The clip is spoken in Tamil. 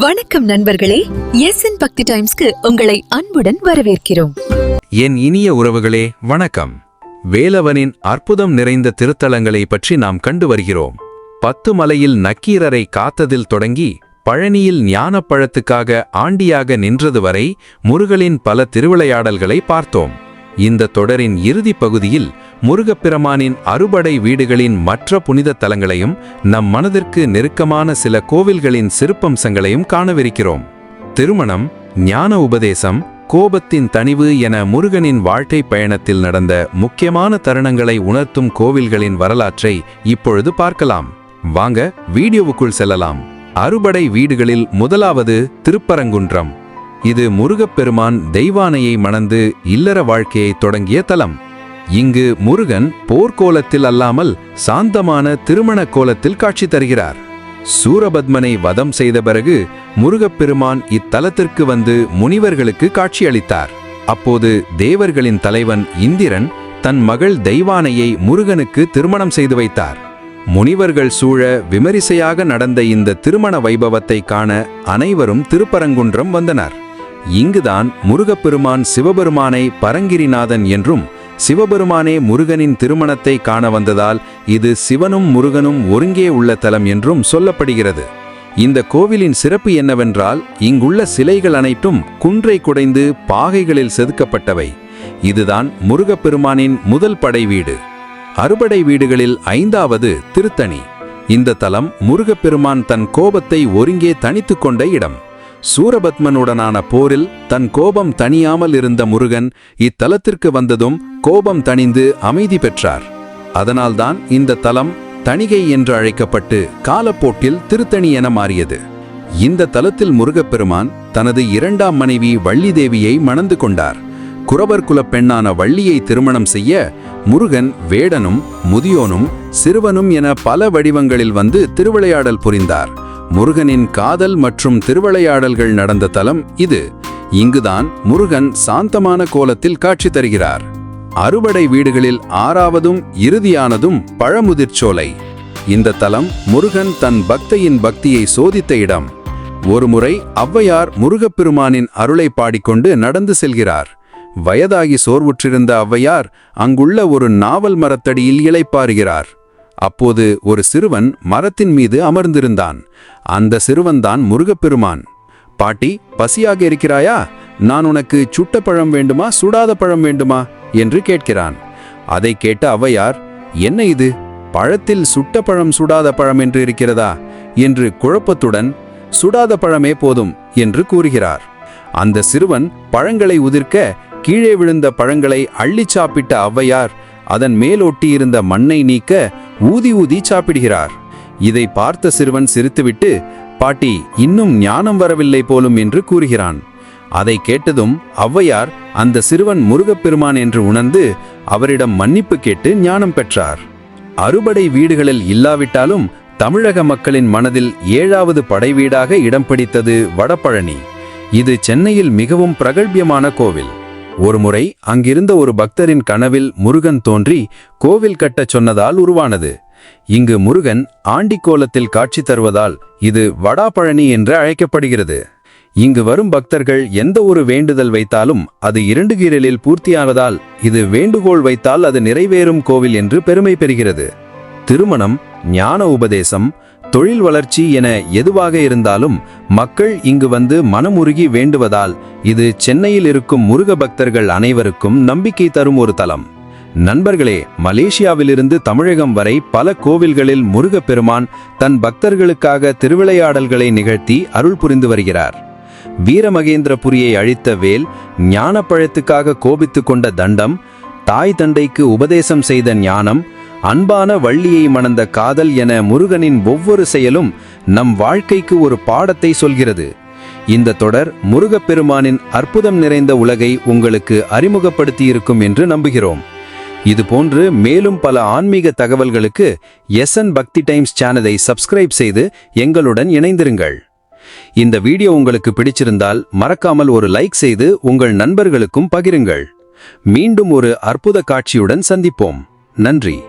வணக்கம் நண்பர்களே. எஸ் என் பக்தி டைம்ஸ்க்கு உங்களை அன்புடன் வரவேற்கிறோம். என் இனிய உறவுகளே வணக்கம். வேலவனின் அற்புதம் நிறைந்த திருத்தலங்களை பற்றி நாம் கண்டு வருகிறோம். பத்து மலையில் நக்கீரரை காத்ததில் தொடங்கி பழனியில் ஞானப்பழத்துக்காக ஆண்டியாக நின்றது வரை முருகலின் பல திருவிளையாடல்களை பார்த்தோம். இந்த தொடரின் இறுதிப் பகுதியில் முருகப்பெருமானின் அறுபடை வீடுகளின் மற்ற புனித தலங்களையும் நம் மனதிற்கு நெருக்கமான சில கோவில்களின் சிறப்பம்சங்களையும் காணவிருக்கிறோம். திருமணம் ஞான உபதேசம் கோபத்தின் தணிவு என முருகனின் வாழ்க்கை பயணத்தில் நடந்த முக்கியமான தருணங்களை உணர்த்தும் கோவில்களின் வரலாற்றை இப்பொழுது பார்க்கலாம். வாங்க வீடியோவுக்குள் செல்லலாம். அறுபடை வீடுகளில் முதலாவது திருப்பரங்குன்றம். இது முருகப்பெருமான் தெய்வானையை மணந்து இல்லற வாழ்க்கையை தொடங்கிய தலம். இங்கு முருகன் போர்க்கோலத்தில் அல்லாமல் சாந்தமான திருமண கோலத்தில் காட்சி தருகிறார். சூரபத்மனை வதம் செய்த பிறகு முருகப்பெருமான் இத்தலத்திற்கு வந்து முனிவர்களுக்கு காட்சியளித்தார் அப்போது தேவர்களின் தலைவன் இந்திரன் தன் மகள் தெய்வானையை முருகனுக்கு திருமணம் செய்து வைத்தார். முனிவர்கள் சூழ விமரிசையாக நடந்த இந்த திருமண வைபவத்தை காண அனைவரும் திருப்பரங்குன்றம் வந்தனர். இங்குதான் முருகப்பெருமான் சிவபெருமானை பரங்கிரிநாதன் என்றும் சிவபெருமானே முருகனின் திருமணத்தை காண வந்ததால் இது சிவனும் முருகனும் ஒருங்கே உள்ள தலம் என்றும் சொல்லப்படுகிறது. இந்த கோவிலின் சிறப்பு என்னவென்றால் இங்குள்ள சிலைகள் அனைத்தும் குன்றை குடைந்து பாகைகளில் செதுக்கப்பட்டவை. இதுதான் முருகப்பெருமானின் முதல் படை வீடு. அறுபடை வீடுகளில் ஐந்தாவது திருத்தணி. இந்த தலம் முருகப்பெருமான் தன் கோபத்தை ஒருங்கே தனித்து கொண்ட இடம். சூரபத்மனுடனான போரில் தன் கோபம் தணியாமல் இருந்த முருகன் இத்தலத்திற்கு வந்ததும் கோபம் தணிந்து அமைதி பெற்றார். அதனால்தான் இந்த தலம் தணிகை என்று அழைக்கப்பட்டு காலப்போட்டில் திருத்தணி என மாறியது. இந்த தலத்தில் முருகப்பெருமான் தனது இரண்டாம் மனைவி வள்ளி தேவியை மணந்து கொண்டார். குறவர் குலப் பெண்ணான வள்ளியை திருமணம் செய்ய முருகன் வேடனும் முதியோனும் சிறுவனும் என பல வடிவங்களில் வந்து திருவிளையாடல் புரிந்தார். முருகனின் காதல் மற்றும் திருவிளையாடல்கள் நடந்த தலம் இது. இங்குதான் முருகன் சாந்தமான கோலத்தில் காட்சி தருகிறார். அறுபடை வீடுகளில் ஆறாவதும் இறுதியானதும் பழமுதிர்ச்சோலை இந்த தலம் முருகன் தன் பக்தையின் பக்தியை சோதித்த இடம். ஒருமுறை ஔவையார் முருகப்பெருமானின் அருளை பாடிக்கொண்டு நடந்து செல்கிறார். வயதாகி சோர்வுற்றிருந்த ஔவையார் அங்குள்ள ஒரு நாவல் மரத்தடியில் இளைப்பாறுகிறார். அப்போது ஒரு சிறுவன் மரத்தின் மீது அமர்ந்திருந்தான். அந்த சிறுவன்தான் முருகப்பெருமான். பாட்டி பசியாக இருக்கிறாயா? நான் உனக்கு சுட்ட பழம் வேண்டுமா சுடாத பழம் வேண்டுமா? என்று கேட்கிறான். அதை கேட்ட அவ்வையார் என்ன இது? பழத்தில் சுட்ட பழம் சுடாத பழம் என்று இருக்கிறதா? என்று குழப்பத்துடன் சுடாத பழமே போதும் என்று கூறுகிறார். அந்த சிறுவன் பழங்களை உதிர்க்க கீழே விழுந்த பழங்களை அள்ளிச் சாப்பிட்ட ஔவையார் அதன் மேலொட்டியிருந்த மண்ணை நீக்க ஊதி ஊதி சாப்பிடுகிறார். இதை பார்த்த சிறுவன் சிரித்துவிட்டு பாட்டி இன்னும் ஞானம் வரவில்லை போலும் என்று கூறுகிறான். அதை கேட்டதும் ஔவையார் அந்த சிறுவன் முருகப்பெருமான் என்று உணர்ந்து அவரிடம் மன்னிப்பு கேட்டு ஞானம் பெற்றார். அறுபடை வீடுகளில் இல்லாவிட்டாலும் தமிழக மக்களின் மனதில் ஏழாவது படை வீடாக இடம் பிடித்தது வடபழனி. இது சென்னையில் மிகவும் பிரகல்பியமான கோவில். ஒருமுறை அங்கிருந்த ஒரு பக்தரின் கனவில் முருகன் தோன்றி கோவில் கட்டச் சொன்னதால் உருவானது. இங்கு முருகன் ஆண்டிக்கோலத்தில் காட்சி தருவதால் இது வடாபழனி என்று அழைக்கப்படுகிறது. இங்கு வரும் பக்தர்கள் எந்த ஒரு வேண்டுதல் வைத்தாலும் அது இரண்டு கீரலில் பூர்த்தியானதால் இது வேண்டுகோள் வைத்தால் அது நிறைவேறும் கோவில் என்று பெருமை பெறுகிறது. திருமணம் ஞான உபதேசம் தொழில் வளர்ச்சி என எதுவாக இருந்தாலும் மக்கள் இங்கு வந்து மனமுருகி வேண்டுவதால் இது சென்னையில் இருக்கும் முருக பக்தர்கள் அனைவருக்கும் நம்பிக்கை தரும் ஒரு தலம். நண்பர்களே மலேசியாவிலிருந்து தமிழகம் வரை பல கோவில்களில் முருகப்பெருமான் தன் பக்தர்களுக்காக திருவிளையாடல்களை நிகழ்த்தி அருள் புரிந்து வருகிறார். வீரமகேந்திரபுரியை அழித்த வேல் ஞானப்பழத்துக்காக கோபித்து கொண்ட தண்டம் தாய் தண்டைக்கு உபதேசம் செய்த ஞானம் அன்பான வள்ளியை மணந்த காதல் என முருகனின் ஒவ்வொரு செயலும் நம் வாழ்க்கைக்கு ஒரு பாடத்தை சொல்கிறது. இந்த தொடர் முருகப்பெருமானின் அற்புதம் நிறைந்த உலகை உங்களுக்கு அறிமுகப்படுத்தியிருக்கும் என்று நம்புகிறோம். இதுபோன்று மேலும் பல ஆன்மீக தகவல்களுக்கு எஸ்என் பக்தி டைம்ஸ் சேனலை சப்ஸ்கிரைப் செய்து எங்களுடன் இணைந்திருங்கள். இந்த வீடியோ உங்களுக்கு பிடிச்சிருந்தால் மறக்காமல் ஒரு லைக் செய்து உங்கள் நண்பர்களுக்கும் பகிருங்கள். மீண்டும் ஒரு அற்புத காட்சியுடன் சந்திப்போம். நன்றி.